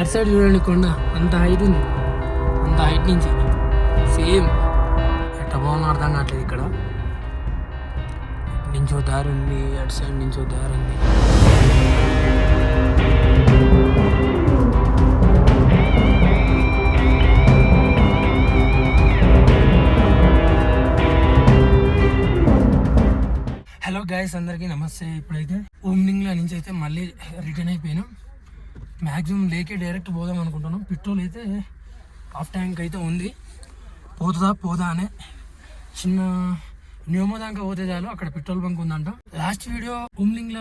అటు సైడ్ చూడండి కొండ అంత హైట్ ఉంది. అంత హైట్ నుంచి. సేమ్ ఎట్ట బాగున్నా అర్థం కావట్లేదు ఇక్కడ. నుంచో దారి ఉంది అటు సైడ్ నుంచో దారి ఉంది. హలో గాయస్ అందరికీ నమస్తే. ఇప్పుడైతే ఓమ్నింగ్లో నుంచి అయితే మళ్ళీ రిటర్న్ అయిపోయినాం. మ్యాక్సిమం లేకే డైరెక్ట్ పోదాం అనుకుంటున్నాం. పెట్రోల్ అయితే హాఫ్ ట్యాంక్ అయితే ఉంది. పోతుందా? పోదా అనే చిన్న న్యూమో దాకా పోతే చాలు. అక్కడ పెట్రోల్ బంక్ ఉందంట. లాస్ట్ వీడియో ఉమ్లింగ్ల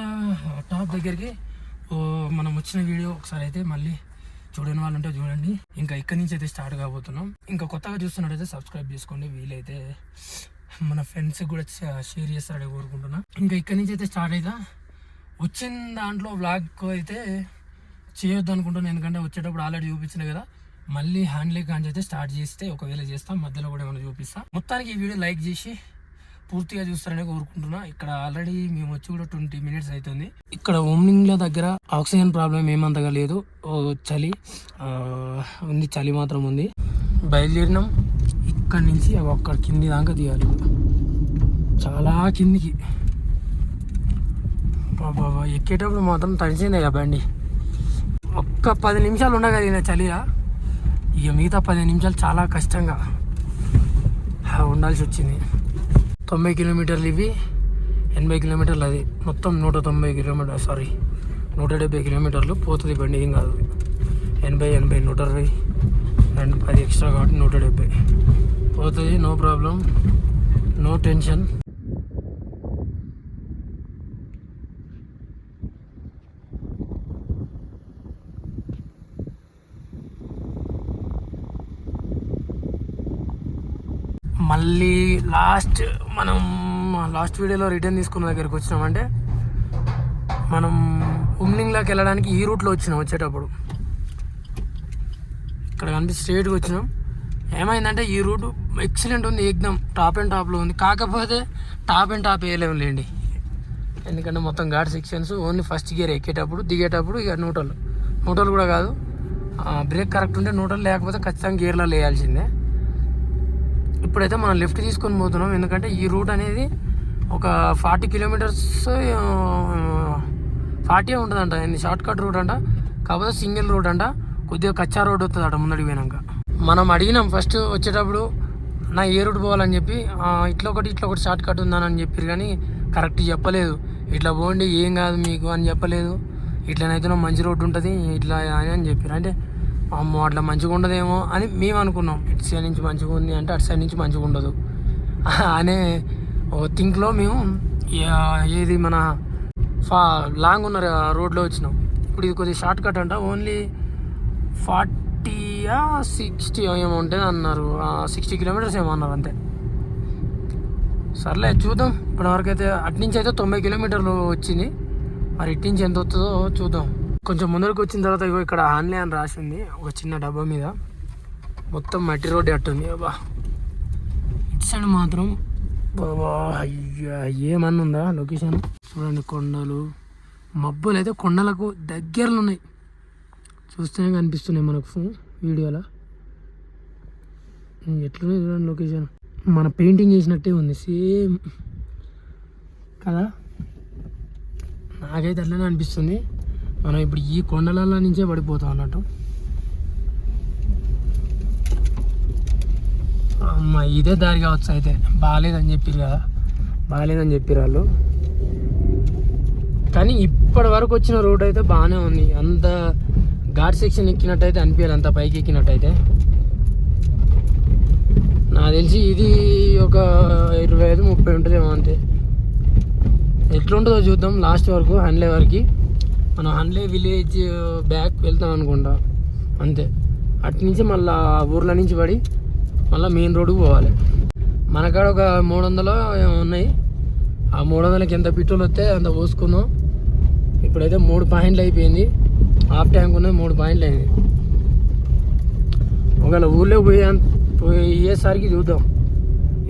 టాప్ దగ్గరికి మనం వచ్చిన వీడియో ఒకసారి అయితే మళ్ళీ చూడని వాళ్ళు ఉంటే చూడండి. ఇంకా ఇక్కడి నుంచి అయితే స్టార్ట్ కాబోతున్నాం. ఇంకా కొత్తగా చూస్తున్నట్టయితే సబ్స్క్రైబ్ చేసుకోండి. వీలైతే మన ఫ్రెండ్స్ కూడా షేర్ చేస్తారని కోరుకుంటున్నా. ఇంకా ఇక్కడి నుంచి అయితే స్టార్ట్ అవుతా వచ్చిన దాంట్లో వ్లాగ్ అయితే చేయొద్దు అనుకుంటున్నాను ఎందుకంటే వచ్చేటప్పుడు ఆల్రెడీ చూపించిన కదా. మళ్ళీ హ్యాండ్లీ కాంచి అయితే స్టార్ట్ చేస్తే ఒకవేళ చేస్తాం మధ్యలో కూడా ఏమైనా చూపిస్తా. మొత్తానికి ఈ వీడియో లైక్ చేసి పూర్తిగా చూస్తారని కోరుకుంటున్నా. ఇక్కడ ఆల్రెడీ మేము వచ్చి కూడా ట్వంటీ మినిట్స్ అవుతుంది. ఇక్కడ ఓమ్నింగ్ల దగ్గర ఆక్సిజన్ ప్రాబ్లం ఏమంతగా లేదు. ఓ చలి ఉంది చలి మాత్రం ఉంది. బయలుదేరినాం. ఇక్కడి నుంచి అక్కడ కింది దాకా తీయాలి. చాలా కిందికి. బాబా ఎక్కేటప్పుడు మాత్రం తడిచిందే కదా బండి. ఒక్క పది నిమిషాలు ఉండగలిగిన చలిగా ఇక మిగతా పది నిమిషాలు చాలా కష్టంగా. ఉండాల్సి వచ్చింది. తొంభై కిలోమీటర్లు ఇవి ఎనభై కిలోమీటర్లు అది. మొత్తం నూట తొంభై కిలోమీటర్ సారీ నూట డెబ్బై కిలోమీటర్లు పోతుంది బండి ఏం కాదు. ఎనభై ఎనభై నూట అరవై రెండు పది ఎక్స్ట్రా కాబట్టి నూట డెబ్బై. పోతుంది నో ప్రాబ్లం నో టెన్షన్. మళ్ళీ లాస్ట్ మనం లాస్ట్ వీడియోలో రిటర్న్ తీసుకున్న దగ్గరికి వచ్చినామంటే మనం ఉమ్లింగ్లోకి వెళ్ళడానికి ఈ రూట్లో వచ్చినాం వచ్చేటప్పుడు. ఇక్కడ కనిపి స్ట్రేట్గా వచ్చినాం. ఏమైందంటే ఈ రూట్ ఎక్సలెంట్ ఉంది ఎగ్దమ్ టాప్ అండ్ టాప్లో ఉంది. కాకపోతే టాప్ అండ్ టాప్ వేయలేము లేండి. ఎందుకంటే మొత్తం ghat sections only first gear ఎక్కేటప్పుడు దిగేటప్పుడు ఇక నూటలు. నూటలు కూడా కాదు. బ్రేక్ కరెక్ట్ ఉంటే నూటలు లేకపోతే ఖచ్చితంగా గేర్లలో వేయాల్సిందే. ఇప్పుడైతే మనం లెఫ్ట్ తీసుకొని పోతున్నాం. ఎందుకంటే ఈ రూట్ అనేది ఒక ఫార్టీ కిలోమీటర్స్ ఫార్టీ ఉంటుందంట. ఇది షార్ట్ కట్ రూట్ అంట. కాకపోతే సింగిల్ రూట్ అంట. కొద్దిగా కచ్చా రోడ్ వస్తుంది అట ముందడికి పోయినాక. మనం అడిగినాం ఫస్ట్ వచ్చేటప్పుడు నా ఏ రూట్ పోవాలని చెప్పి ఇట్లా ఒకటి ఇట్లా ఒకటి షార్ట్ కట్ ఉందని అని చెప్పారు కానీ కరెక్ట్ చెప్పలేదు. ఇట్లా పోండి ఏం కాదు మీకు అని చెప్పలేదు. ఇట్లనైతే మంచి రోడ్డు ఉంటుంది ఇట్లా అని అని చెప్పారు అంటే అమ్మో అట్లా మంచిగా ఉండదేమో అని మేము అనుకున్నాం. ఇటు సైడ్ నుంచి మంచిగా ఉంది అంటే అటు సైడ్ నుంచి మంచిగా ఉండదు. అనే ఓ థింక్లో మేము ఏది మన ఫా లాంగ్ ఉన్న రోడ్లో వచ్చినాం. ఇప్పుడు ఇది కొద్దిగా షార్ట్ కట్ అంట. ఓన్లీ ఫార్టీయా సిక్స్టీ ఏమో ఉంటుంది అన్నారు. సిక్స్టీ కిలోమీటర్స్ ఏమో అన్నారు అంతే. సర్లే చూద్దాం. ఇప్పటివరకు అయితే అటు నుంచి అయితే తొంభై కిలోమీటర్లు వచ్చింది. మరి ఇటు నుంచి ఎంత వస్తుందో చూద్దాం. కొంచెం ముందరకు వచ్చిన తర్వాత ఇగో ఇక్కడ ఆన్లే అని రాసి ఉంది ఒక చిన్న డబ్బా మీద. మొత్తం మట్టి రోడ్డు అట్టుంది బాబా ఇటు సైడ్ మాత్రం బాబా అయ్యా ఏమన్నా ఉందా లొకేషన్? చూడండి కొండలు. మబ్బులు అయితే కొండలకు దగ్గరలో ఉన్నాయి చూస్తేనే కనిపిస్తున్నాయి మనకు వీడియోలో. ఎట్లున్నాయి చూడండి లొకేషన్. మన పెయింటింగ్ చేసినట్టే ఉంది సేమ్. కదా? నాకైతే అట్లనే అనిపిస్తుంది. మనం ఇప్పుడు ఈ కొండలలో నుంచే పడిపోతాం అన్నట్టు. అమ్మ ఇదే దారి కావచ్చు అయితే. బాగాలేదని చెప్పారు కదా. బాగాలేదని చెప్పారు వాళ్ళు. కానీ ఇప్పటి వరకు వచ్చిన రోడ్ అయితే బాగానే ఉంది. అంత ఘాట్ సెక్షన్ ఎక్కినట్టయితే అనిపించాలి అంత పైకి ఎక్కినట్టయితే. నాకు తెలిసి ఇది ఒక ఇరవై ఐదు ముప్పై ఉంటుందేమో అంతే. ఎట్లుంటుందో చూద్దాం లాస్ట్ వరకు హండ్లే వరకు. మనం హన్లే విలేజ్ uh, బ్యాక్ వెళ్తాం అనుకుంటా. అంతే. అటు నుంచి మళ్ళా ఊర్ల నుంచి పడి మళ్ళీ మెయిన్ రోడ్డుకు పోవాలి. మనకాడ ఒక మూడు వందలు ఉన్నాయి. ఆ మూడు వందలకి ఎంత పెట్రోల్ వస్తే అంత పోసుకుందాం ఇప్పుడైతే మూడు పాయింట్లు అయిపోయింది. హాఫ్ ట్యాంక్ ఉన్నది మూడు పాయింట్లు అయింది. ఒకవేళ ఊళ్ళో పోయే పోయేసరికి చూద్దాం.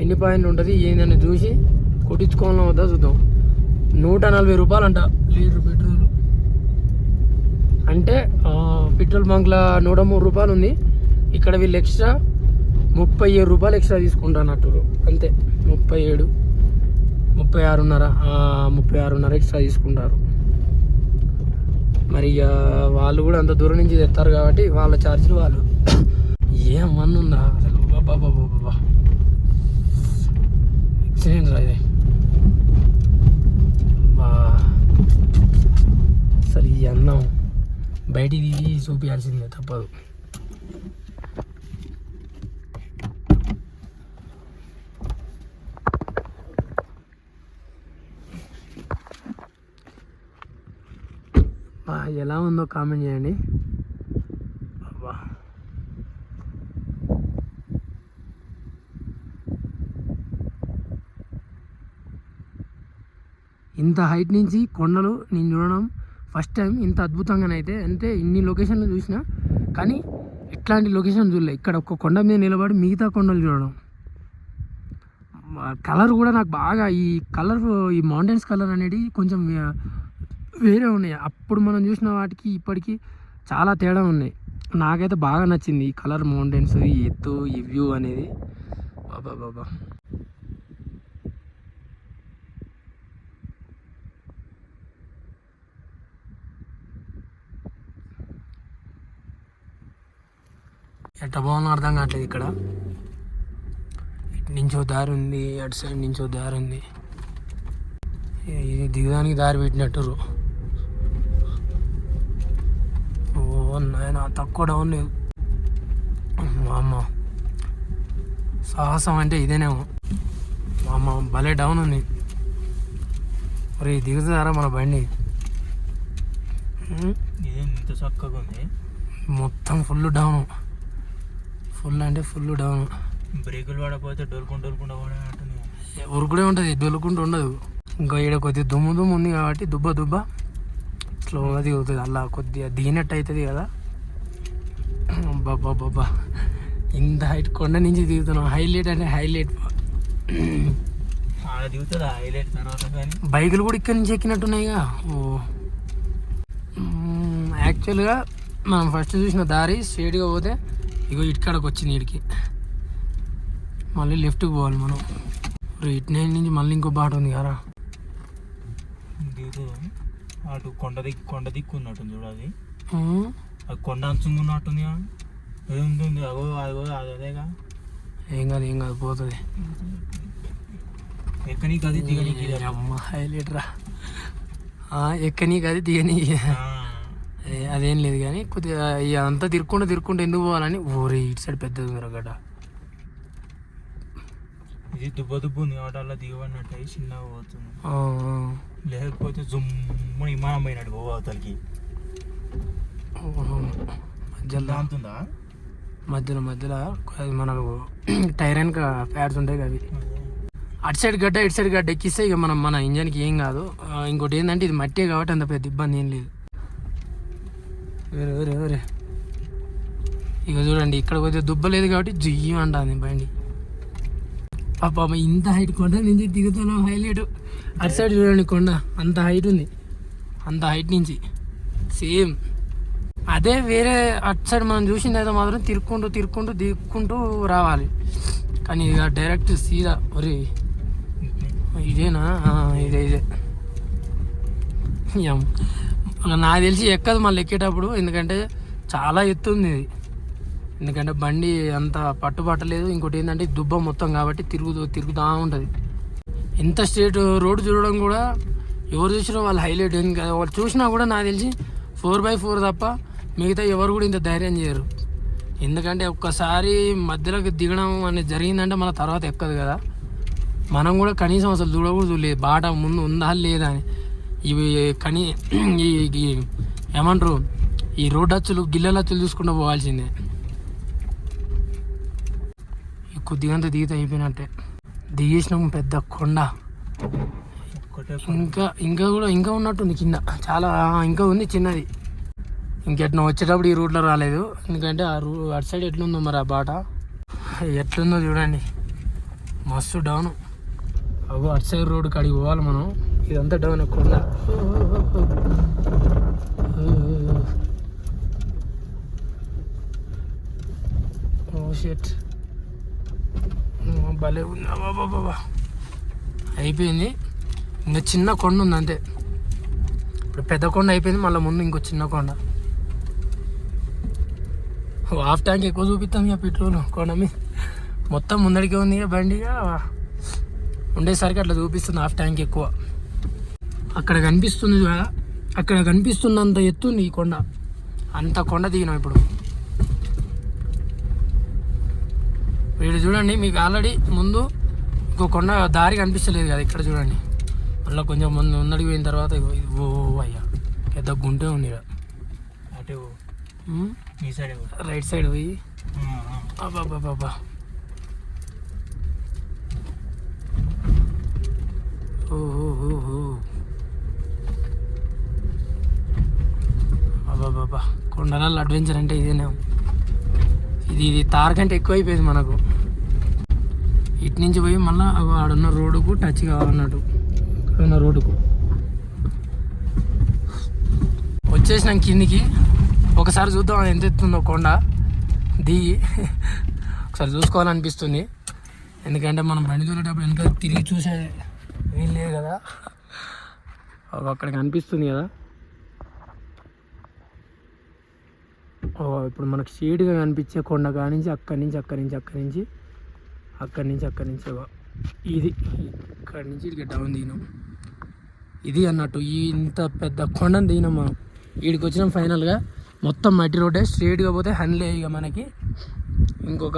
ఎన్ని పాయింట్లు ఉంటుంది ఏందని చూసి కొట్టించుకోవాలో వద్దా చూద్దాం. నూట నలభై రూపాయలు అంట లీటర్ పెట్రోల్. అంటే పెట్రోల్ బంక్లో నూట మూడు రూపాయలు ఉంది. ఇక్కడ వీళ్ళు ఎక్స్ట్రా ముప్పై ఏడు రూపాయలు ఎక్స్ట్రా తీసుకుంటానట్టు అంతే ముప్పై ఏడు ముప్పై ఆరున్నర ముప్పై ఆరున్నర ఎక్స్ట్రా తీసుకుంటారు. మరి ఇక వాళ్ళు కూడా అంత దూరం నుంచి తెస్తారు కాబట్టి వాళ్ళ ఛార్జీలు వాళ్ళు. ఏమన్నా ఉందా? అసలు బాబా బాబా బాబా ఎక్సలెంట్ రా ఇది బా అసలు ఈ అన్నం బయటికి తీసి చూపించాల్సిందే తప్పదు. ఎలా ఉందో కామెంట్ చేయండి. అబ్బా ఇంత హైట్ నుంచి కొండలు నేను చూడడం ఫస్ట్ టైం ఇంత అద్భుతంగానైతే అంటే ఇన్ని లొకేషన్లు చూసినా కానీ ఇట్లాంటి లొకేషన్ చూడలే. ఇక్కడ ఒక కొండ మీద నిలబడి మిగతా కొండలు చూడడం. కలర్ కూడా నాకు బాగా ఈ కలర్ ఈ మౌంటైన్స్ కలర్ అనేది కొంచెం వేరే ఉన్నాయి. అప్పుడు మనం చూసిన వాటికి ఇప్పటికి చాలా తేడా ఉన్నాయి. నాకైతే బాగా నచ్చింది ఈ కలర్ మౌంటైన్స్ ఈ ఎత్తు ఈ వ్యూ అనేది. బాబా బాబా ఎట్ట బాగుందో అర్థం కావట్లేదు ఇక్కడ. ఇటు నుంచో దారి ఉంది అటు సైడ్ నుంచో దారి ఉంది. ఇది దిగడానికి దారి పెట్టినట్టు ఓ నాయన తక్కువ డౌన్ లేదు. అమ్మ సాహసం అంటే ఇదేనేమో. అమ్మ భలే డౌన్ ఉంది. మరి దిగుతారా మన బండి? ఉం? ఇదేం ఇంత చక్కగా ఉంది? మొత్తం ఫుల్ డౌన్. ఫుల్ అంటే ఫుల్ డౌన్. బ్రేకులు పడకపోతే డోలుకుంటూ డోలుకుంటూ పడేటట్టుంది ఉరుకుడే ఉంటుంది దొలుకుంటూ ఉండదు. ఇంకా ఇక్కడ కొద్దిగా దుమ్ము దుమ్ము ఉంది కాబట్టి దుబ్బ దుబ్బ స్లోగా దిగుతుంది. అలా కొద్దిగా దిగినట్టు అవుతుంది కదా. బాబా బాబా ఇంత హైట్ కొండ నుంచి దిగుతున్నాం. హైలైట్ అంటే హైలైట్. దిగుతుంది హైలైట్ తర్వాత కానీ? బైకులు కూడా ఇక్కడ నుంచి ఎక్కినట్టున్నాయిగా. ఓ. యాక్చువల్గా మనం ఫస్ట్ చూసిన దారి స్ట్రేట్గా పోతే ఇగో ఇటుకాడకు వచ్చింది ఇడికి మళ్ళీ లెఫ్ట్కి పోవాలి మనం. ఇప్పుడు ఇటు నుంచి మళ్ళీ ఇంకో బాట ఉంది కదా అటు కొండ దిక్కు కొండ దిక్కు ఉన్నట్టుంది చూడు అది. అది కొండ అంచుంగా ఉన్నట్టుంది అది ఉంటుంది అగో అగో అది అదేగా ఏం కాదు ఏం కాదు పోతుంది. ఎక్కనీకి అది దిగనీకి ఇది. అమ్మ హైలైట్ రా. ఎక్కనీకి అది దిగని ఆ, అదేం లేదు కానీ కొద్దిగా అంతా తిరుక్కుంటూ తిరుక్కుంటూ ఎందుకు పోవాలని ఊరే ఇటు సైడ్ పెద్దది ఉంది గడ్డ ఇది దుబ్బ దుబ్బు ఉంది కాబట్టి అలా దిగబడినట్టు అయ్యి చిన్నగా పోతుంది. లేకపోతే జుమ్ము విమానం పోయినట్టు పోవు అవతలకి. ఆ. మధ్యలో. అంతుందా మధ్యలో మధ్యలో. మనకు టైర్ వెనక ప్యాడ్స్ ఉంటాయి అవి. అటు సైడ్ గడ్డ ఇటు సైడ్ గడ్డ ఎక్కిస్తే ఇక మనం మన ఇంజన్కి ఏం కాదు. ఇంకోటి ఏంటంటే ఇది మట్టే కాబట్టి అంత పెద్ద ఇబ్బంది ఏం లేదు. వేరే వేరే వేరే ఇక చూడండి ఇక్కడ పోతే దుబ్బ లేదు కాబట్టి జుయ్యం అంటుంది బండి. పాప ఇంత హైట్ కొండ నుంచి దిగుతున్నాం హైలైట్. అటు సైడ్ చూడండి కొండ అంత హైట్ ఉంది. అంత హైట్ నుంచి. సేమ్ అదే వేరే అటు సైడ్ మనం చూసింది అయితే మాత్రం తిరుక్కుంటూ తిరుక్కుంటూ దిక్కుంటూ రావాలి. కానీ ఇక డైరెక్ట్ సీదా. ఒరే ఇదేనా? ఇదే ఇదే. నాకు తెలిసి ఎక్కదు మళ్ళీ ఎక్కేటప్పుడు. ఎందుకంటే చాలా ఎత్తు ఉంది ఇది. ఎందుకంటే బండి అంత పట్టుబట్టలేదు. ఇంకోటి ఏంటంటే దుబ్బ మొత్తం కాబట్టి తిరుగుతూ తిరుగుతూ ఉంటుంది. ఎంత స్ట్రేట్ రోడ్డు చూడడం కూడా ఎవరు చూసినా వాళ్ళు హైలైట్. ఇంకా వాళ్ళు చూసినా కూడా నాకు తెలిసి ఫోర్ బై ఫోర్ తప్ప మిగతా ఎవరు కూడా ఇంత ధైర్యం చేయరు. ఎందుకంటే ఒక్కసారి మధ్యలోకి దిగడం అనేది జరిగిందంటే మన తర్వాత ఎక్కదు కదా. మనం కూడా కనీసం అసలు చూడకూడదు. లేదు బాట ముందు ఉందా లేదా అని. ఇవి కనీ ఈ ఏమంటారు? ఈ రోడ్ అచ్చులు గిల్లెల అచ్చులు చూసుకుంటూ పోవాల్సిందే. కొద్దిగంత దిగితే అయిపోయినట్టే. దిగేసినాం పెద్ద కొండ. ఇంకా ఇంకా కూడా ఇంకా ఉన్నట్టుంది కింద. చాలా ఇంకా ఉంది చిన్నది. ఇంకెట్లా వచ్చేటప్పుడు ఈ రూట్లో రాలేదు. ఎందుకంటే ఆ రూ అటు సైడ్ ఎట్లుందో మరి ఆ బాట. ఎట్లుందో చూడండి. మస్తు డౌన్ అగో అటు సైడ్ రోడ్డు కాడికి పోవాలి మనం. ఇదంతా డౌన్ కొండ షెట్ భలే ఉంది అబ్బాబాబా అయిపోయింది. ఇంకా చిన్న కొండ ఉంది అంతే ఇప్పుడు పెద్ద కొండ అయిపోయింది మళ్ళీ ముందు ఇంకో చిన్న కొండ. హాఫ్ ట్యాంక్ ఎక్కువ చూపిస్తాం ఇక పెట్రోల్ కొండ మీద. మొత్తం ముందడికే ఉంది ఇక బండి ఇక. ఉండేసరికి అట్లా చూపిస్తుంది హాఫ్ ట్యాంక్ ఎక్కువ. అక్కడ కనిపిస్తుంది కదా అక్కడ కనిపిస్తున్నంత ఎత్తు ఈ కొండ. అంత కొండ దిగినాం ఇప్పుడు. వీడు చూడండి మీకు ఆల్రెడీ ముందు ఇంకో కొండ దారి కనిపిస్తలేదు కదా ఇక్కడ చూడండి. మళ్ళీ కొంచెం ముందు ముందడికి పోయిన తర్వాత ఓ అయ్యా పెద్ద గుంటే ఉంది ఇక్కడ అటు సైడ్ రైట్ సైడ్ పోయి. అబ్బాబ్బాబ్బా ఓహో బాబా. కొండలలో అడ్వెంచర్ అంటే ఇదేనే. ఇది ఇది తార్ కంటే ఎక్కువ అయిపోయింది మనకు. ఇటు నుంచి పోయి మళ్ళీ ఆడున్న రోడ్డుకు టచ్ కావాలన్నట్టు. ఉన్న రోడ్డుకు. వచ్చేసినాం కిందికి. ఒకసారి చూద్దాం అది ఎంత ఎత్తుందో కొండ. దిగి. ఒకసారి చూసుకోవాలనిపిస్తుంది. ఎందుకంటే మనం బండి చూసేటప్పుడు వెనక తిరిగి చూసే వీలు లేదు కదా. అక్కడ కనిపిస్తుంది కదా. ఇప్పుడు మనకు షేడ్గా కనిపించే కొండ కానించి అక్కడి నుంచి అక్కడి నుంచి అక్కడి నుంచి అక్కడి నుంచి అక్కడి నుంచి ఇది ఇక్కడి నుంచి ఇక డౌన్ దిగినాం. ఇది అన్నట్టు ఈ ఇంత పెద్ద కొండను దిగినాం మనం. వీడికి వచ్చినాం ఫైనల్గా మొత్తం మట్టి రోడ్డే. స్ట్రేట్గా పోతే హన్లే ఇక మనకి. ఇంకొక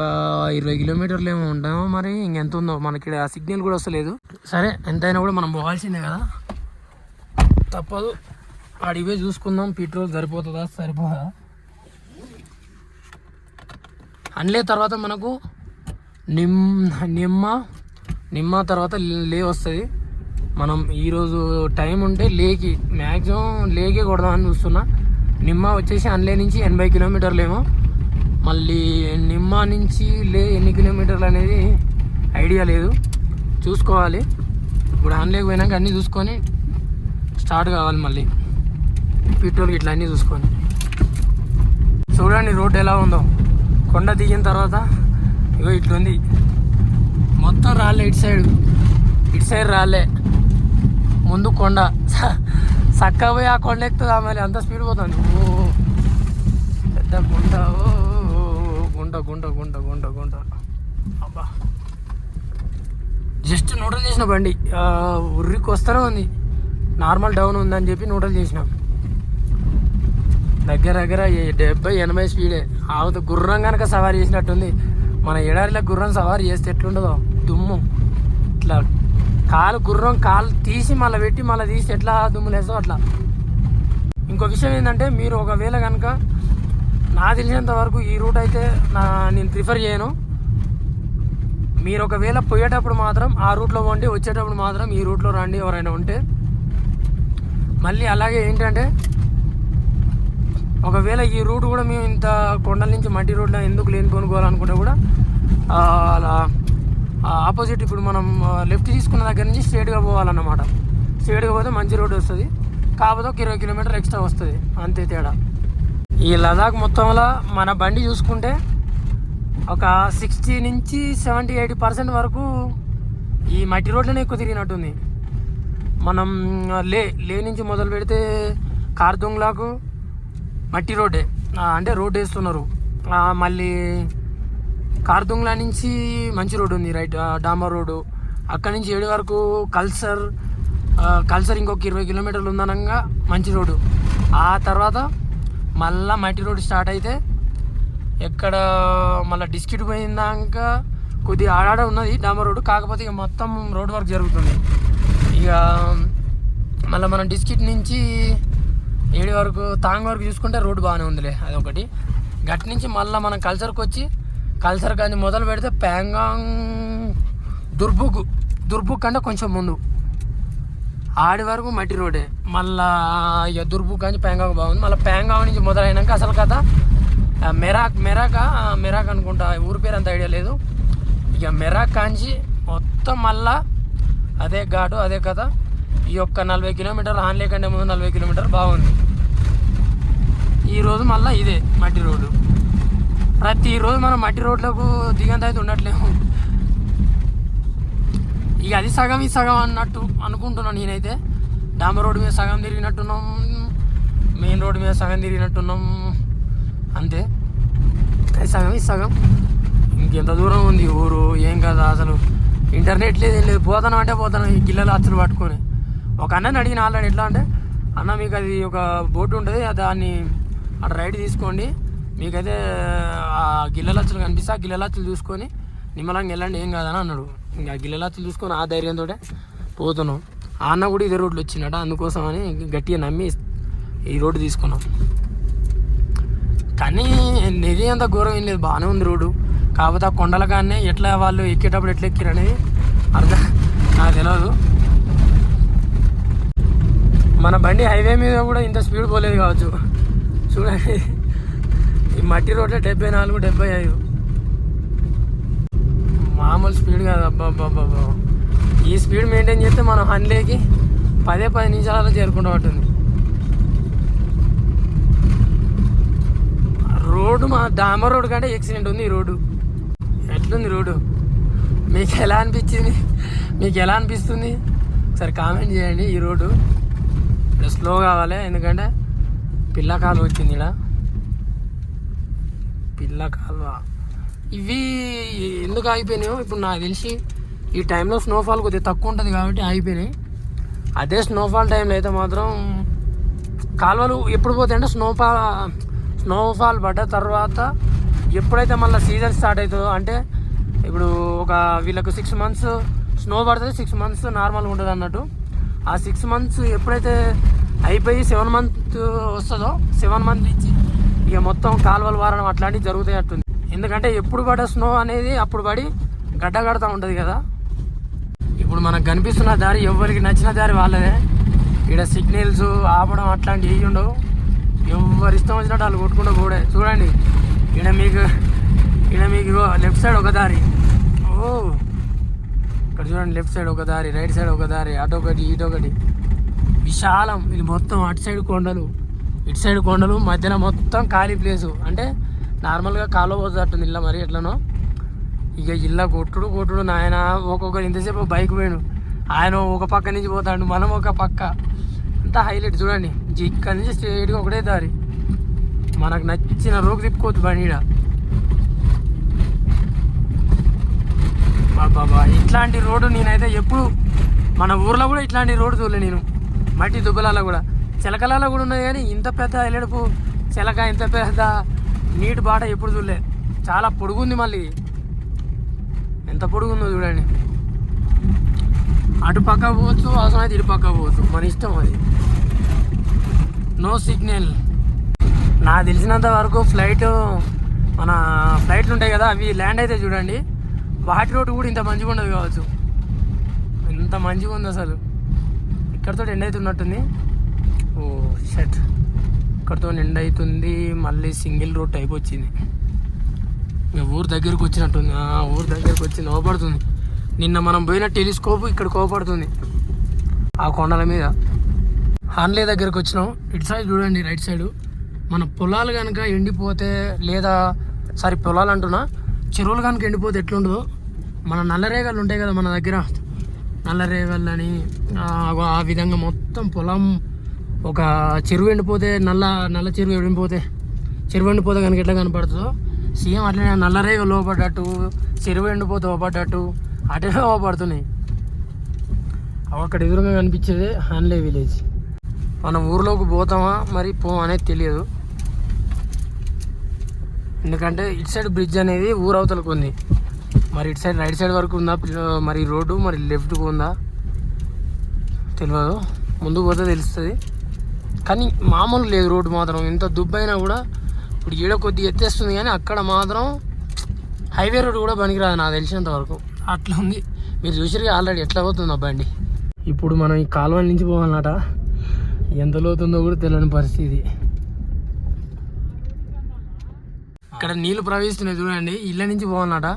ఇరవై కిలోమీటర్లు ఏమో ఉంటామో మరి ఇంకెంత ఉందో మనకి ఆ సిగ్నల్ కూడా వస్తలేదు. సరే ఎంతైనా కూడా మనం పోవాల్సిందే కదా. తప్పదు. అడివే చూసుకుందాం. పెట్రోల్ సరిపోతుందా? సరిపోదా? అన్లే తర్వాత మనకు నిమ్ నిమ్మ నిమ్మ తర్వాత లే వస్తుంది. మనం ఈరోజు టైం ఉంటే లేకి మ్యాక్సిమం లేకే కొడదామని చూస్తున్నా. నిమ్మ వచ్చేసి అన్లే నుంచి ఎనభై కిలోమీటర్లేమో మళ్ళీ నిమ్మ నుంచి లే ఎన్ని కిలోమీటర్లు అనేది ఐడియా లేదు. చూసుకోవాలి. ఇప్పుడు అన్లేకి పోయినాక అన్నీ చూసుకొని స్టార్ట్ కావాలి మళ్ళీ. పెట్రోల్ ఇట్లా అన్నీ చూసుకొని. చూడండి రోడ్ ఎలా ఉందో. కొండ దిగిన తర్వాత ఇగో ఇట్లుంది. మొత్తం రాలే ఇటు సైడ్. ఇటు సైడ్ రాలే ముందు కొండ. చక్కగా పోయి ఆ కొండ ఎక్కుతుంది మళ్ళీ అంత స్పీడ్ పోతుంది. ఓ పెద్ద గుంట. ఓ గుండ గుండ గుంట గుంట గుంట గుంట గుంట. అబ్బా. జస్ట్ నూటలు చేసిన బండి. ఉర్రికి వస్తూనే ఉంది. నార్మల్ డౌన్ ఉందని చెప్పి నూటలు చేసినాం దగ్గర దగ్గర డెబ్బై ఎనభై స్పీడే ఆవిత గుర్రం కనుక సవారీ చేసినట్టుంది. మన ఎడారిలో గుర్రం సవారీ చేస్తే ఎట్లుండదో దుమ్ము. ఇట్లా కాలు గుర్రం కాలు తీసి మళ్ళీ పెట్టి మళ్ళీ తీసి ఎట్లా దుమ్ము లేసో అట్లా. ఇంకో విషయం ఏంటంటే మీరు ఒకవేళ కనుక నా తెలిసినంత వరకు ఈ రూట్ అయితే నా నేను ప్రిఫర్ చేయను. మీరు ఒకవేళ పోయేటప్పుడు మాత్రం ఆ రూట్లో పోండి వచ్చేటప్పుడు మాత్రం ఈ రూట్లో రండి ఎవరైనా ఉంటే. మళ్ళీ అలాగే ఏంటంటే ఒకవేళ ఈ రూట్ కూడా మేము ఇంత కొండల నుంచి మట్టి రోడ్లో ఎందుకు లేని కొనుక్కోవాలనుకుంటే కూడా అలా ఆపోజిట్ ఇప్పుడు మనం లెఫ్ట్ తీసుకున్న దగ్గర నుంచి స్ట్రేట్గా పోవాలన్నమాట. స్ట్రేట్గా పోతే మంచి రోడ్ వస్తుంది. కాకపోతే ఒక ఇరవై కిలోమీటర్ ఎక్స్ట్రా వస్తుంది. అంతే తేడా. ఈ లదాఖ్ మొత్తంలో మన బండి చూసుకుంటే ఒక సిక్స్టీ నుంచి సెవెంటీ ఎయిటీ పర్సెంట్ వరకు ఈ మట్టి రోడ్లోనే ఎక్కువ తిరిగినట్టుంది. మనం లే లే నుంచి మొదలు పెడితే కార్దుంగ్లాకు మట్టి రోడ్డే. అంటే రోడ్ వేస్తున్నారు. మళ్ళీ కార్దుంగ్లా నుంచి మంచి రోడ్డు ఉంది రైట్ డాంబర్ రోడ్డు అక్కడి నుంచి ఏడు వరకు కల్సర్ కల్సర్ ఇంకొక ఇరవై కిలోమీటర్లు ఉందనంగా మంచి రోడ్డు ఆ తర్వాత మళ్ళా మట్టి రోడ్డు స్టార్ట్ అయితే ఎక్కడ మళ్ళీ డిస్కిట్ పోయిందాక కొద్దిగా ఆడాడ ఉన్నది డాంబర్ రోడ్డు కాకపోతే ఇక మొత్తం రోడ్ వర్క్ జరుగుతుంది. ఇక మళ్ళీ మనం డిస్కిట్ నుంచి ఏడు వరకు తాంగ్ వరకు చూసుకుంటే రోడ్డు బాగానే ఉందిలే అదొకటి. గట్ నుంచి మళ్ళీ మనం కల్చర్కి వచ్చి కల్చర్ కానీ మొదలు పెడితే ప్యాంగాంగ్ దుర్బుక్ దుర్బుక్ అంటే కొంచెం ముందు. ఆడి వరకు మట్టి రోడే మళ్ళా ఇక దుర్బుక్ కానీ ప్యాంగాంగ్ బాగుంది. మళ్ళీ ప్యాంగాంగ్ నుంచి మొదలైనాక అసలు కథ మెరాక్ మెరాక్ ఆ, మెరాక్ అనుకుంటా ఊరి పేరు అంత ఐడియా లేదు. ఇక మెరాక్ కాంచి మొత్తం మళ్ళా అదే ఘాటు అదే కథ. ఈ యొక్క నలభై కిలోమీటర్లు హాన్లే కంటే ముందు నలభై కిలోమీటర్ బాగుంది. ఈరోజు మళ్ళీ ఇదే మట్టి రోడ్డు. ప్రతి ప్రతిరోజు మనం మట్టి రోడ్లకు దిగంత అయితే ఉండట్లేము. ఇక అది సగం ఈ సగం అన్నట్టు అనుకుంటున్నాను నేనైతే. డాంబర్ రోడ్డు మీద సగం తిరిగినట్టున్నాం. మెయిన్ రోడ్డు మీద సగం తిరిగినట్టున్నాం. అంతే. అది సగం ఈ సగం. ఇంకెంత దూరం ఉంది ఊరు? ఏం కదా అసలు. ఇంటర్నెట్ లేదు ఏం లేదు. పోతాను అంటే పోతాను ఈ గిల్లలు అచ్చులు పట్టుకొని. ఒక అన్నని అడిగిన ఆల్రెడీ ఎట్లా అంటే అన్న మీకు అది ఒక బోట్ ఉంటుంది దాన్ని అక్కడ రైడ్ తీసుకోండి. మీకైతే ఆ గిల్లలచ్చులు కనిపిస్తే ఆ గిల్లలచ్చలు చూసుకొని నిమ్మలంగా వెళ్ళండి ఏం కాదని అన్నాడు. ఇంకా గిల్లలచ్చలు చూసుకొని ఆ ధైర్యంతో పోతున్నాం. ఆ అన్న కూడా ఇదే రోడ్లు వచ్చిందట అందుకోసమని గట్టిగా నమ్మి ఈ రోడ్డు తీసుకున్నాం. కానీ నిధి అంత ఘోరం ఏం లేదు బాగానే ఉంది రోడ్డు. కాకపోతే ఆ కొండల కానీ ఎట్లా వాళ్ళు ఎక్కేటప్పుడు ఎట్లా ఎక్కిరనేది అర్థం నాకు తెలియదు మన బండి హైవే మీద కూడా ఇంత స్పీడ్ పోలేదు కావచ్చు. చూడండి. ఈ మట్టి రోడ్లో డెబ్బై నాలుగు డెబ్బై ఐదు. మామూలు స్పీడ్ కాదు. అబ్బాబ్బాబ్బా ఈ స్పీడ్ మెయింటైన్ చేస్తే మనం హన్లేకి పదే పది నిమిషాలలో చేరుకుంటూ ఉంటుంది. రోడ్డు మా డామర్ రోడ్డు కంటే యాక్సిడెంట్ ఉంది ఈ రోడ్డు. ఎట్లుంది రోడ్డు? మీకు ఎలా అనిపించింది? మీకు ఎలా అనిపిస్తుంది? ఒకసారి కామెంట్ చేయండి ఈ రోడ్డు. స్లో కావాలి ఎందుకంటే పిల్ల కాలువ వచ్చింది ఇక్కడ పిల్ల కాలువ ఇవి ఎందుకు ఆగిపోయినాయో ఇప్పుడు నాకు తెలిసి ఈ టైంలో స్నోఫాల్ కొద్దిగా తక్కువ ఉంటుంది కాబట్టి ఆగిపోయినాయి. అదే స్నోఫాల్ టైంలో అయితే మాత్రం కాలువలు ఎప్పుడు పోతాయంటే స్నోఫాల్ స్నోఫాల్ పడ్డ తర్వాత ఎప్పుడైతే మళ్ళీ సీజన్ స్టార్ట్ అవుతుందో అంటే ఇప్పుడు ఒక వీళ్ళకు సిక్స్ మంత్స్ స్నో పడుతుంది సిక్స్ మంత్స్ నార్మల్గా ఉంటుంది అన్నట్టు ఆ సిక్స్ మంత్స్ ఎప్పుడైతే అయిపోయి సెవెన్ మంత్ వస్తుందో సెవెన్ మంత్ నుంచి ఇక మొత్తం కాలువలు వారడం అట్లాంటివి జరుగుతాయి అట్టుంది ఎందుకంటే ఎప్పుడు పడే స్నో అనేది అప్పుడు పడి గడ్డ కడతా ఉంటుంది కదా. ఇప్పుడు మనకు కనిపిస్తున్న దారి ఎవరికి నచ్చిన దారి వాళ్ళదే. ఇక్కడ సిగ్నల్స్ ఆపడం అట్లాంటివి ఏవి ఉండవు. ఎవరు ఇష్టం వచ్చినట్టు వాళ్ళు కొట్టుకుంటూ కూడా చూడండి ఇక్కడ మీకు ఇక్కడ మీకు లెఫ్ట్ సైడ్ ఒక దారి. ఓ! ఇక్కడ చూడండి లెఫ్ట్ సైడ్ ఒక దారి రైట్ సైడ్ ఒక దారి అటు ఒకటి ఇటు ఒకటి విశాలం. ఇది మొత్తం అటు సైడ్ కొండలు ఇటు సైడ్ కొండలు మధ్యలో మొత్తం ఖాళీ ప్లేసు అంటే నార్మల్గా కాలువ పోతున్నట్టుంది ఇళ్ళ మరి ఎట్లనో. ఇక ఇళ్ళ కొట్టుడు కొట్టుడు నాయన ఒక్కొక్కరు ఇంతసేపు బైక్ పోయాడు. ఆయన ఒక పక్క నుంచి పోతాడు మనం ఒక పక్క. అంతా హైలైట్ చూడండి. ఇక్కడ నుంచి స్ట్రేట్గా ఒకటే దారి. మనకు నచ్చిన రోగు తిప్పుకోవద్దు బండి బాబా ఇట్లాంటి రోడ్డు నేనైతే ఎప్పుడు మన ఊర్లో కూడా ఇట్లాంటి రోడ్డు చూడలే నేను. మట్టి దుబ్బలలో కూడా. చిలకలాల కూడా ఉన్నది కానీ ఇంత పెద్ద ఎలడుపు చిలక ఇంత పెద్ద నీటి బాట ఎప్పుడు చూడలే. చాలా పొడుగుంది మళ్ళీ. ఎంత పొడుగుందో చూడండి. అటు పక్క పోవచ్చు అవసరం అయితే ఇటు పక్క పోవచ్చు. మన ఇష్టం అది. నో సిగ్నల్ నాకు తెలిసినంత వరకు ఫ్లైట్ మన ఫ్లైట్లు ఉంటాయి కదా అవి ల్యాండ్ అయితే చూడండి. వాటి రోడ్డు కూడా ఇంత మంచిగా ఉండదు కావచ్చు. ఎంత మంచిగా ఉంది అసలు. ఇక్కడతో ఎండ్ అవుతున్నట్టుంది. ఓ షట్ ఇక్కడతో ఎండ్ అవుతుంది. మళ్ళీ సింగిల్ రోడ్ టైప్ వచ్చింది. ఇక ఊరు దగ్గరకు వచ్చినట్టుంది. ఆ, ఊరు దగ్గరకు వచ్చి నవ్వబడుతుంది. నిన్న మనం పోయిన టెలిస్కోప్ ఇక్కడ కోపడుతుంది. ఆ కొండల మీద. హాన్లే దగ్గరకు వచ్చినాం. ఇటు సైడ్ చూడండి రైట్ సైడు మన పొలాలు కనుక ఎండిపోతే లేదా సారీ పొలాలు అంటున్నా చెరువులు కనుక ఎండిపోతే ఎట్లుండదో మన నల్లరేగలు ఉంటాయి కదా మన దగ్గర. నల్లరేగలు అని ఆ, విధంగా మొత్తం పొలం ఒక చెరువు ఎండిపోతే నల్ల నల్ల చెరువు ఎండిపోతే చెరువు ఎండిపోతే కనుక ఎట్లా కనపడుతుందో? సేమ్ అట్లనే నల్లరేగ లోపడ్డట్టు చెరువు ఎండిపోతే ఓపడ్డట్టు అటే ఓపడుతున్నాయి అవి అక్కడ ఎదురుగా కనిపించేది హాన్లే విలేజ్. మనం ఊర్లోకి పోతామా మరి పో అనేది తెలియదు. ఎందుకంటే ఇటు సైడ్ బ్రిడ్జ్ అనేది ఊరు ఉంది. మరి ఇటు సైడ్ రైట్ సైడ్ వరకు ఉందా? మరి రోడ్డు మరి లెఫ్ట్కు ఉందా? తెలియదు ముందుకు పోతే తెలుస్తుంది. కానీ మామూలు లేదు రోడ్డు మాత్రం. ఎంత దుబ్బైనా కూడా ఇప్పుడు ఈడ కొద్దిగా ఎత్తేస్తుంది కానీ అక్కడ మాత్రం హైవే రోడ్ కూడా పనికిరాదు నాకు తెలిసినంత వరకు. అట్లా ఉంది. మీరు చూసిరు ఆల్రెడీ ఎట్లా పోతుంది ఆ బండి. ఇప్పుడు మనం ఈ కాలువ నుంచి పోవాలన్నట ఎంత లోతుందో కూడా తెలియని పరిస్థితి. ఇక్కడ నీళ్ళు ప్రవహిస్తున్నాయి చూడండి. ఇళ్ళ నుంచి పోవాలన్నట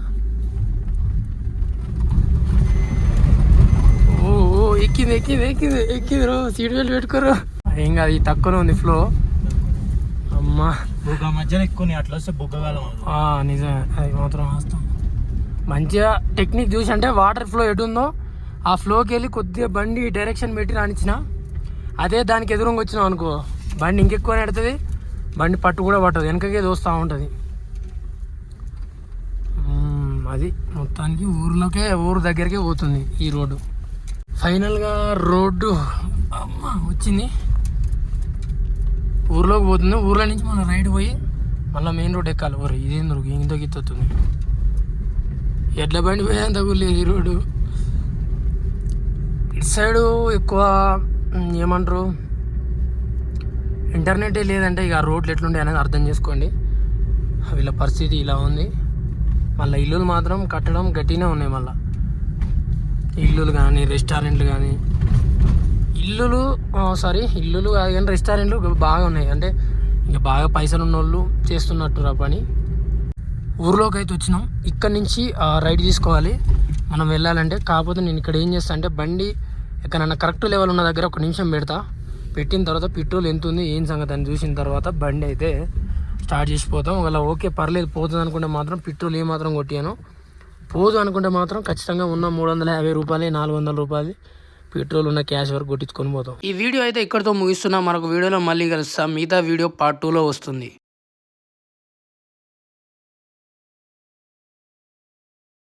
ఓ ఓ ఎక్కింది ఎక్కింది ఎక్కింది ఎక్కింది రో సీట్ బెల్ట్ పెట్టుకోరు ఏం కాదు ఈ తక్కువనే ఉంది ఫ్లో. అమ్మా. బుగ్గ మధ్యలో ఎక్కువ అట్లా వస్తే బుగ్గగాలం. ఆ, నిజమే అది మాత్రం వాస్తవం. మంచిగా టెక్నిక్ చూసి అంటే వాటర్ ఫ్లో ఎటు ఉందో ఆ ఫ్లోకి వెళ్ళి కొద్దిగా బండి డైరెక్షన్ పెట్టి రానిచ్చిన. అదే దానికి ఎదురుగా వచ్చినాం అనుకో బండి ఇంకెక్కువ నెడుతుంది బండి పట్టు కూడా పట్టదు వెనకకే దోస్తూ ఉంటుంది. అది మొత్తానికి ఊర్లోకే ఊరు దగ్గరికే పోతుంది ఈ రోడ్డు. ఫైనల్గా రోడ్డు అమ్మ వచ్చింది. ఊర్లోకి పోతుంది. ఊర్లో నుంచి మనం రైడ్ పోయి మళ్ళీ మెయిన్ రోడ్ ఎక్కాలి. ఊరు ఇదేం ఇంత గిత్తొస్తుంది ఎడ్ల బండి పోయేంత కూడా లేదు ఈ రోడ్డు. ఇటు సైడు ఎక్కువ ఏమంటారు? ఇంటర్నెటే లేదంటే ఇక ఆ రోడ్లు ఎట్లుండే అనేది అర్థం చేసుకోండి. వీళ్ళ పరిస్థితి ఇలా ఉంది. మళ్ళీ ఇల్లులు మాత్రం కట్టడం గట్టినే ఉన్నాయి మళ్ళీ. ఇల్లులు కానీ రెస్టారెంట్లు కానీ. ఇల్లులు సారీ ఇల్లులు కాదు కానీ రెస్టారెంట్లు బాగా ఉన్నాయి. అంటే ఇంకా బాగా పైసలు ఉన్న వాళ్ళు చేస్తున్నట్టు పని. ఊర్లోకి అయితే వచ్చినాం. ఇక్కడ నుంచి రైడ్ తీసుకోవాలి. మనం వెళ్ళాలంటే. కాకపోతే నేను ఇక్కడ ఏం చేస్తా అంటే బండి ఎక్కడన్నా కరెక్ట్ లెవెల్ ఉన్న దగ్గర ఒక నిమిషం పెడతా. పెట్టిన తర్వాత పెట్రోల్ ఎంత ఉంది ఏం సంగతి అని చూసిన తర్వాత బండి అయితే స్టార్ట్ చేసిపోతాం ఒకవేళ ఓకే పర్లేదు పోతుంది అనుకుంటే మాత్రం పెట్రోల్ ఏ మాత్రం కొట్టాను పోదు అనుకుంటే మాత్రం ఖచ్చితంగా ఉన్న మూడు వందల యాభై రూపాయలు నాలుగు వందల రూపాయలు పెట్రోల్ ఉన్న క్యాష్ వరకు కొట్టించుకొని పోతాం. ఈ వీడియో అయితే ఇక్కడితో ముగిస్తున్నా. మరొక వీడియోలో మళ్ళీ కలుస్తాం. మిగతా వీడియో పార్ట్ టూలో వస్తుంది.